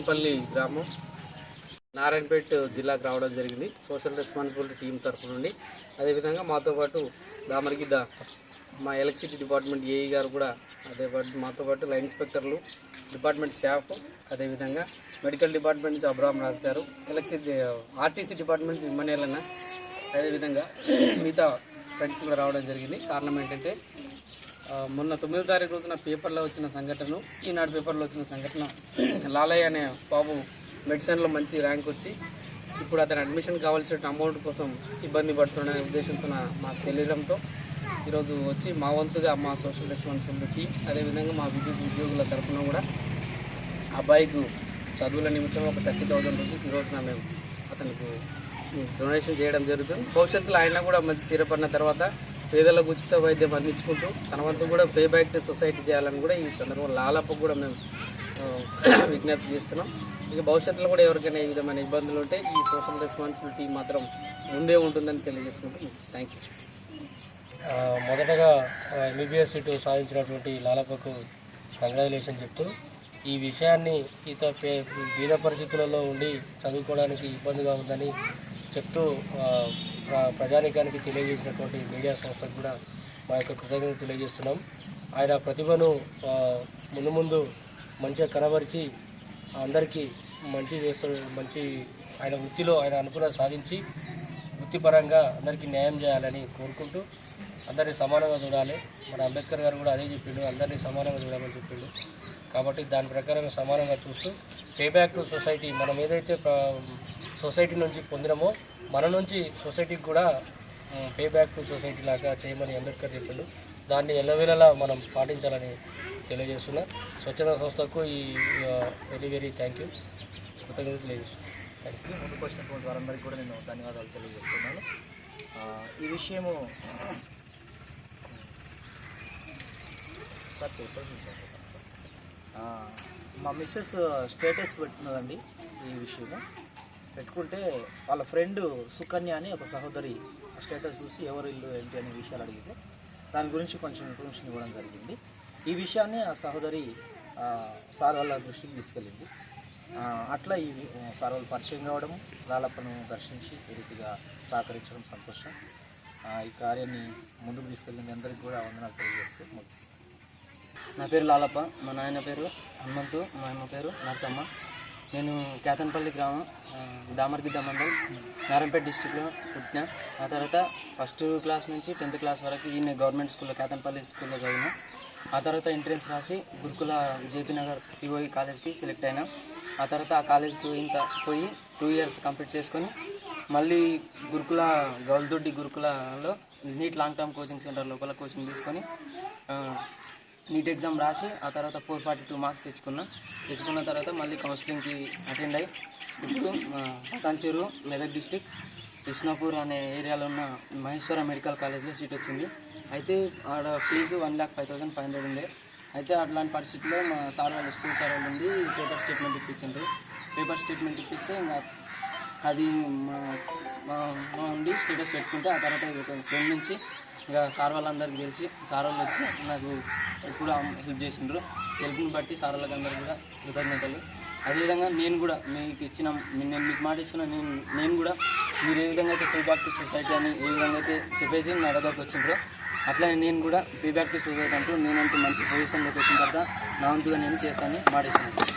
నారాయణపల్లి గ్రామం. నారాయణపేట జిల్లాకు రావడం జరిగింది. సోషల్ రెస్పాన్సిబిలిటీ టీం తరఫు నుండి. అదేవిధంగా మాతో పాటు దామరిగిద్ద మా ఎలక్ట్రిసిటీ డిపార్ట్మెంట్ ఏఈ గారు కూడా అదే మాతో పాటు లైన్ ఇన్స్పెక్టర్లు డిపార్ట్మెంట్ స్టాఫ్ అదేవిధంగా మెడికల్ డిపార్ట్మెంట్ నుంచి అబ్రామ్ రాజ్ గారు ఎలక్ట్రిసిటీ ఆర్టీసీ డిపార్ట్మెంట్ నుంచి ఇమ్మనేలన్న అదేవిధంగా మిగతా ఫ్రెండ్స్ కూడా రావడం జరిగింది. కారణం ఏంటంటే మొన్న తొమ్మిదో తారీఖు రోజున పేపర్లో వచ్చిన సంఘటన ఈనాడు పేపర్లో వచ్చిన సంఘటన లాలయ్య అనే బాబు మెడిసిన్లో మంచి ర్యాంక్ వచ్చి ఇప్పుడు అతను అడ్మిషన్ కావాల్సిన అమౌంట్ కోసం ఇబ్బంది పడుతున్న ఉద్దేశంతో మాకు తెలియడంతో ఈరోజు వచ్చి మా వంతుగా మా సోషల్ రెస్పాన్సిబిలిటీ అదేవిధంగా మా విద్యుత్ ఉద్యోగుల తరఫున కూడా అబ్బాయికి చదువుల నిమిత్తం ఒక థర్టీ థౌజండ్ రూపీస్ ఈరోజున రోజున మేము అతనికి డొనేషన్ చేయడం జరుగుతుంది. భవిష్యత్తులో ఆయన కూడా మంచి స్థిరపడిన తర్వాత పేదలకు ఉచిత వైద్యం అందించుకుంటూ తన వంతు కూడా పే బ్యాక్ సొసైటీ చేయాలని కూడా ఈ సందర్భంలో లాలప్ప కూడా మేము విజ్ఞప్తి చేస్తున్నాం. ఇక భవిష్యత్తులో కూడా ఎవరికైనా ఈ విధమైన ఇబ్బందులు ఉంటే ఈ సోషల్ రెస్పాన్సిబిలిటీ మాత్రం ముందే ఉంటుందని తెలియజేసుకుంటున్నాం. థ్యాంక్ యూ మొదటగా ఎంబీబీఎస్ సీటు సాధించినటువంటి లాలప్పకు కంగ్రాచులేషన్ చెప్తూ ఈ విషయాన్ని ఈత పే- బీద పరిస్థితులలో ఉండి చదువుకోవడానికి ఇబ్బందిగా ఉందని చెప్తూ ప్రజానికానికి తెలియజేసినటువంటి మీడియా సంస్థకు కూడా మా యొక్క కృతజ్ఞత తెలియజేస్తున్నాం. ఆయన ప్రతిభను ముందు ముందు మంచిగా కనబరిచి అందరికీ మంచి చేస్తూ మంచి ఆయన వృత్తిలో ఆయన అనుకున్న సాధించి వృత్తిపరంగా అందరికీ న్యాయం చేయాలని కోరుకుంటూ అందరినీ సమానంగా చూడాలి. మన అంబేద్కర్ గారు కూడా అదే చెప్పిండు అందరినీ సమానంగా చూడాలని చెప్పిండు. కాబట్టి దాని ప్రకారం సమానంగా చూస్తూ పే బ్యాక్ టు సొసైటీ మనం ఏదైతే సొసైటీ నుంచి పొందినమో మన నుంచి సొసైటీకి కూడా పే బ్యాక్ టు సొసైటీ లాగా చేయమని అంబేద్కర్ చెప్పిండు. దాన్ని ఎల్లవేళలా మనం పాటించాలని తెలియజేస్తున్నా. స్వచ్ఛంద సంస్థకు ఈ వెరీ వెరీ థ్యాంక్ యూ కృతజ్ఞతలు తెలియజేస్తున్నాను థ్యాంక్ యూ ముందుకు వచ్చినటువంటి వారందరికీ కూడా నేను ధన్యవాదాలు తెలియజేస్తున్నాను. ఈ విషయము సార్ పేపర్ మా మిస్సెస్ స్టేటస్ పెట్టినదండి ఈ విషయము. పెట్టుకుంటే వాళ్ళ ఫ్రెండ్ సుకన్య అని ఒక సహోదరి స్టేటస్ చూసి ఎవరు ఇల్లు ఏంటి అనే విషయాలు అడిగితే దాని గురించి కొంచెం ఇన్ఫర్మేషన్ ఇవ్వడం జరిగింది. ఈ విషయాన్ని ఆ సహోదరి సార్ వాళ్ళ దృష్టికి తీసుకెళ్ళింది. అట్లా ఈ సార్ వాళ్ళు పరిచయం కావడం లాలప్పను దర్శించి ఈ రీతిగా సహకరించడం సంతోషం. ఈ కార్యాన్ని ముందుకు తీసుకెళ్ళింది అందరికీ కూడా వందనాలు తెలియజేస్తూ ముగిస్తాను నా పేరు లాలప్ప మా నాయన పేరు హనుమంతు మా అమ్మ పేరు నరసమ్మ. నేను కేతన్పల్లి గ్రామం దామర్గిద్ద మండల్ నారంపేట డిస్టిక్లో పుట్టిన. ఆ తర్వాత ఫస్ట్ క్లాస్ నుంచి టెన్త్ క్లాస్ వరకు ఈయన గవర్నమెంట్ స్కూల్లో కేతన్పల్లి స్కూల్లో చదివిన. ఆ తర్వాత ఎంట్రన్స్ రాసి గురుకుల జేపీ నగర్ సిఓఈ కాలేజ్కి సెలెక్ట్ అయినా. ఆ తర్వాత ఆ కాలేజ్కి ఇంత పోయి టూ ఇయర్స్ కంప్లీట్ చేసుకొని మళ్ళీ Gurukula Gowlidoddi గురుకులలో NEET long term coaching centre లోపల కోచింగ్ తీసుకొని నీట్ ఎగ్జామ్ రాసి ఆ తర్వాత ఫోర్ ఫార్టీ టూ మార్క్స్ తెచ్చుకున్నా. తెచ్చుకున్న తర్వాత మళ్ళీ కౌన్సిలింగ్కి అటెండ్ అయ్యి ఇప్పుడు పటాన్చెరు మెదక్ డిస్టిక్ కృష్ణాపూర్ అనే ఏరియాలో ఉన్న మహేశ్వర మెడికల్ కాలేజ్లో సీట్ వచ్చింది. అయితే ఆడ fee one lakh five thousand five hundred ఉండే. అయితే అట్లాంటి పరిస్థితిలో మా సార్ వాళ్ళు స్కూల్ సార్ వాళ్ళు ఉండి పేపర్ స్టేట్మెంట్ ఇప్పించిండ్రు. పేపర్ స్టేట్మెంట్ ఇప్పిస్తే ఇంకా అది మా మా మా ఉండి స్టేటస్ పెట్టుకుంటే ఆ తర్వాత ఒక ఫ్రెండ్ నుంచి ఇక సార్ వాళ్ళందరికీ తెలిసి సార్ వాళ్ళు వచ్చి నాకు ఎప్పుడు హెల్ప్ చేసిండ్రు. హెల్ప్ని బట్టి సార్ వాళ్ళకి అందరికీ కూడా కృతజ్ఞతలు. అదేవిధంగా నేను కూడా మీకు ఇచ్చిన నేను మీకు మాట ఇచ్చిన నేను నేను కూడా మీరు ఏ విధంగా అయితే పే బ్యాక్ టు సొసైటీ అని ఏ విధంగా అయితే చెప్పేసి నా దగ్గరకు వచ్చిండ్రో అట్లనే నేను కూడా పే బ్యాక్ టు సొసైటీ అంటూ నేనంటూ మంచి పొజిషన్లోకి వచ్చిన తర్వాత నా వంతుగా నేను చేస్తానని మాటిస్తున్నాను